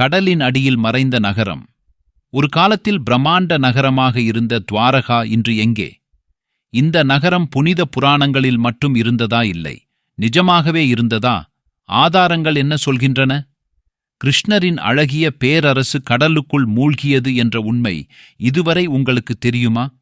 கடலின் அடியில் மறைந்த நகரம். ஒரு காலத்தில் பிரம்மாண்ட நகரமாக இருந்த துவாரகா இன்று எங்கே? இந்த நகரம் புனித புராணங்களில் மட்டும் இருந்ததா இல்லை? நிஜமாகவே இருந்ததா? ஆதாரங்கள் என்ன சொல்கின்றன? கிருஷ்ணரின் அழகிய பேரரசு கடலுக்குள் மூழ்கியது என்ற உண்மை இதுவரை உங்களுக்கு தெரியுமா?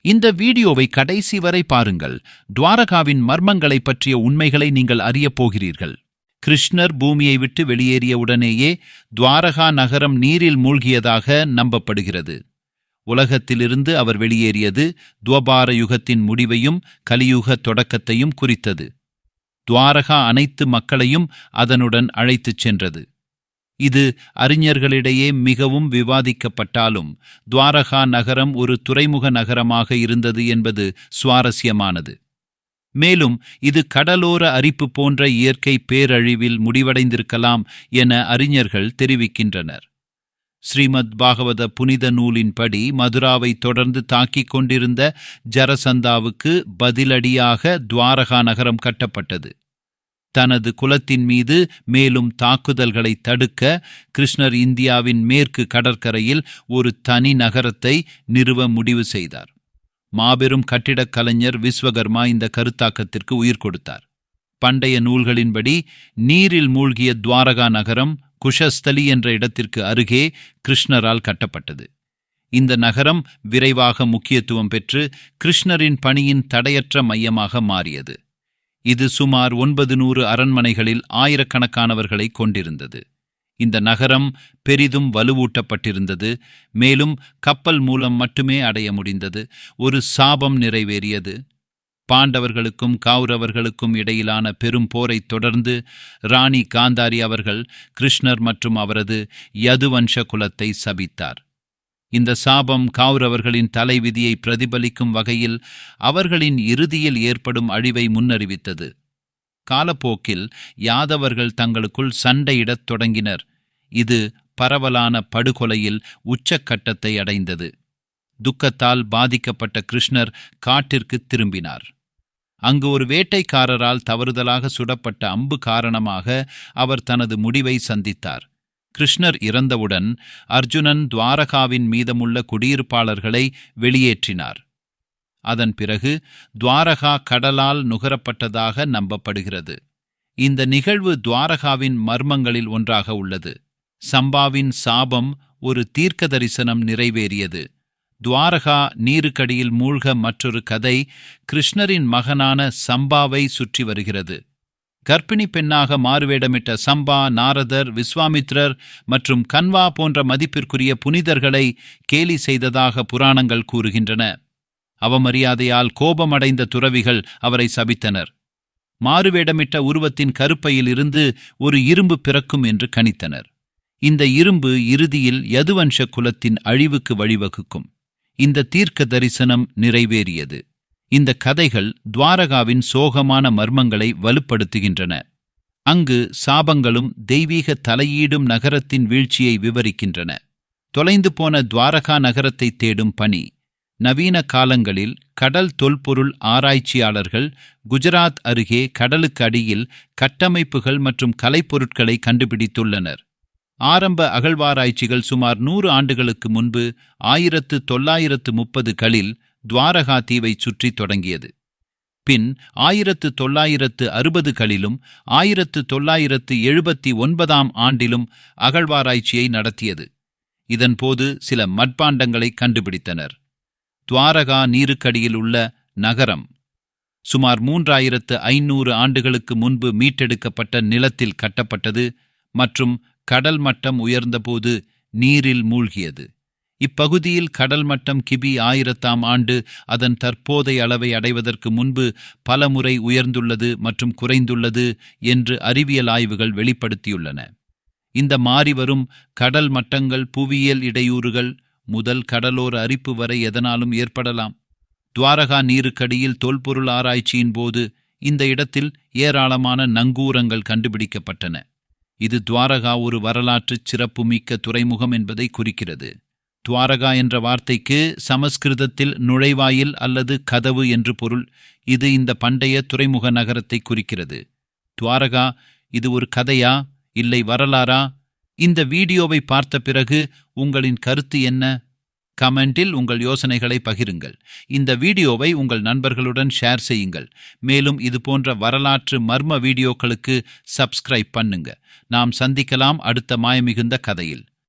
இந்த வீடியோவை கடைசி வரை பாருங்கள். துவாரகாவின் மர்மங்களைப் பற்றிய உண்மைகளை நீங்கள் அறியப் போகிறீர்கள். கிருஷ்ணர் பூமியை விட்டு வெளியேறிய உடனேயே துவாரகா நகரம் நீரில் மூழ்கியதாக நம்பப்படுகிறது. உலகத்திலிருந்து அவர் வெளியேறியது துவபார யுகத்தின் முடிவையும் கலியுக தொடக்கத்தையும் குறித்தது. துவாரகா அனைத்து மக்களையும் அதனுடன் அழைத்துச் சென்றது. இது அறிஞர்களிடையே மிகவும் விவாதிக்கப்பட்டாலும் துவாரகா நகரம் ஒரு துறைமுக நகரமாக இருந்தது என்பது சுவாரஸ்யமானது. மேலும் இது கடலோர அரிப்பு போன்ற இயற்கை பேரழிவில் முடிவடைந்திருக்கலாம் என அறிஞர்கள் தெரிவிக்கின்றனர். ஸ்ரீமத் பாகவத புனித நூலின்படி மதுராவை தொடர்ந்து தாக்கிக் கொண்டிருந்த ஜரசந்தாவுக்கு பதிலடியாக துவாரகா நகரம் கட்டப்பட்டது. தனது குலத்தின் மீது மேலும் தாக்குதல்களை தடுக்க கிருஷ்ணர் இந்தியாவின் மேற்கு கடற்கரையில் ஒரு தனி நகரத்தை நிறுவ முடிவு செய்தார். மாபெரும் கட்டிடக் கலைஞர் விஸ்வகர்மா இந்த கருத்தாக்கத்திற்கு உயிர் கொடுத்தார். பண்டைய நூல்களின்படி நீரில் மூழ்கிய துவாரகா நகரம் குஷஸ்தலி என்ற இடத்திற்கு அருகே கிருஷ்ணரால் கட்டப்பட்டது. இந்த நகரம் விரைவாக முக்கியத்துவம் பெற்று கிருஷ்ணரின் பணியின் தடையற்ற மையமாக மாறியது. இது சுமார் ஒன்பது நூறு அரண்மனைகளில் ஆயிரக்கணக்கானவர்களை கொண்டிருந்தது. இந்த நகரம் பெரிதும் வலுவூட்டப்பட்டிருந்தது மேலும் கப்பல் மூலம் மட்டுமே அடைய முடிந்தது. ஒரு சாபம் நிறைவேறியது. பாண்டவர்களுக்கும் கௌரவர்களுக்கும் இடையிலான பெரும் போரைத் தொடர்ந்து ராணி காந்தாரி அவர்கள் கிருஷ்ணர் மற்றும் அவரது யதுவன்ஷ குலத்தை சபித்தார். இந்த சாபம் கௌரவர்களின் தலைவிதியை பிரதிபலிக்கும் வகையில் அவர்களின் இறுதியில் ஏற்படும் அழிவை முன்னறிவித்தது. காலப்போக்கில் யாதவர்கள் தங்களுக்குள் சண்டையிடத் தொடங்கினர். இது பரவலான படுகொலையில் உச்சக்கட்டத்தை அடைந்தது. துக்கத்தால் பாதிக்கப்பட்ட கிருஷ்ணர் காட்டிற்கு திரும்பினார். அங்கு ஒரு வேட்டைக்காரரால் தவறுதலாக சுடப்பட்ட அம்பு காரணமாக அவர் தனது முடிவை சந்தித்தார். கிருஷ்ணர் இறந்தவுடன் அர்ஜுனன் துவாரகாவின் மீதமுள்ள குடியிருப்பாளர்களை வெளியேற்றினார். அதன் பிறகு துவாரகா கடலால் நுகரப்பட்டதாக நம்பப்படுகிறது. இந்த நிகழ்வு துவாரகாவின் மர்மங்களில் ஒன்றாக உள்ளது. சம்பாவின் சாபம் ஒரு தீர்க்க தரிசனம் நிறைவேறியது. துவாரகா நீருக்கடியில் மூழ்க மற்றொரு கதை கிருஷ்ணரின் மகனான சம்பாவை சுற்றி வருகிறது. கர்ப்பிணி பெண்ணாக மாறுவேடமிட்ட சம்பா நாரதர் விஸ்வாமித்ரர் மற்றும் கன்வா போன்ற மதிப்பிற்குரிய புனிதர்களை கேலி செய்ததாக புராணங்கள் கூறுகின்றன. அவமரியாதையால் கோபமடைந்த துறவிகள் அவரை சபித்தனர். மாறுவேடமிட்ட உருவத்தின் கருப்பையில் இருந்து ஒரு இரும்பு பிறக்கும் என்று கணித்தனர். இந்த இரும்பு இறுதியில் யதுவன்ஷ குலத்தின் அழிவுக்கு வழிவகுக்கும். இந்த தீர்க்க தரிசனம் நிறைவேறியது. இந்த கதைகள் துவாரகாவின் சோகமான மர்மங்களை வலுப்படுத்துகின்றன. அங்கு சாபங்களும் தெய்வீக தலையீடும் நகரத்தின் வீழ்ச்சியை விவரிக்கின்றன. தொலைந்து போன துவாரகா நகரத்தை தேடும் பணி. நவீன காலங்களில் கடல் தொல்பொருள் ஆராய்ச்சியாளர்கள் குஜராத் அருகே கடலுக்கு அடியில் கட்டமைப்புகள் மற்றும் கலைப்பொருட்களை கண்டுபிடித்துள்ளனர். ஆரம்ப அகழ்வாராய்ச்சிகள் சுமார் நூறு ஆண்டுகளுக்கு முன்பு ஆயிரத்து தொள்ளாயிரத்து முப்பதுகளில் துவாரகா தீவை சுற்றி தொடங்கியது. பின் ஆயிரத்து தொள்ளாயிரத்து அறுபதுகளிலும் ஆயிரத்து தொள்ளாயிரத்து எழுபத்தி ஒன்பதாம் ஆண்டிலும் அகழ்வாராய்ச்சியை நடத்தியது. இதன்போது சில மட்பாண்டங்களை கண்டுபிடித்தனர். துவாரகா நீருக்கடியில் உள்ள நகரம். சுமார் மூன்றாயிரத்து ஐநூறு ஆண்டுகளுக்கு முன்பு மீட்டெடுக்கப்பட்ட நிலத்தில் கட்டப்பட்டது மற்றும் கடல் மட்டம் உயர்ந்தபோது நீரில் மூழ்கியது. இப்பகுதியில் கடல் மட்டம் கிபி ஆயிரத்தாம் ஆண்டு அதன் தற்போதைய அளவை அடைவதற்கு முன்பு பல முறை உயர்ந்துள்ளது மற்றும் குறைந்துள்ளது என்று அறிவியல் ஆய்வுகள் வெளிப்படுத்தியுள்ளன. இந்த மாறிவரும் கடல் மட்டங்கள் புவியியல் இடையூறுகள் முதல் கடலோர அரிப்பு வரை எதனாலும் ஏற்படலாம். துவாரகா நீருக்கடியில் தொல்பொருள் ஆராய்ச்சியின் போது இந்த இடத்தில் ஏராளமான நங்கூரங்கள் கண்டுபிடிக்கப்பட்டன. இது துவாரகா ஒரு வரலாற்றுச் சிறப்புமிக்க துறைமுகம் என்பதை குறிக்கிறது. துவாரகா என்ற வார்த்தைக்கு சமஸ்கிருதத்தில் நுழைவாயில் அல்லது கதவு என்று பொருள். இது இந்த பண்டைய துறைமுக நகரத்தை குறிக்கிறது. துவாரகா இது ஒரு கதையா இல்லை வரலாறா இந்த வீடியோவை பார்த்த பிறகு உங்களின் கருத்து என்ன? கமெண்டில் உங்கள் யோசனைகளை பகிருங்கள். இந்த வீடியோவை உங்கள் நண்பர்களுடன் ஷேர் செய்யுங்கள். மேலும் இது போன்ற வரலாற்று மர்ம வீடியோக்களுக்கு சப்ஸ்கிரைப் பண்ணுங்க. நாம் சந்திக்கலாம் அடுத்த மாயமிகுந்த கதையில்.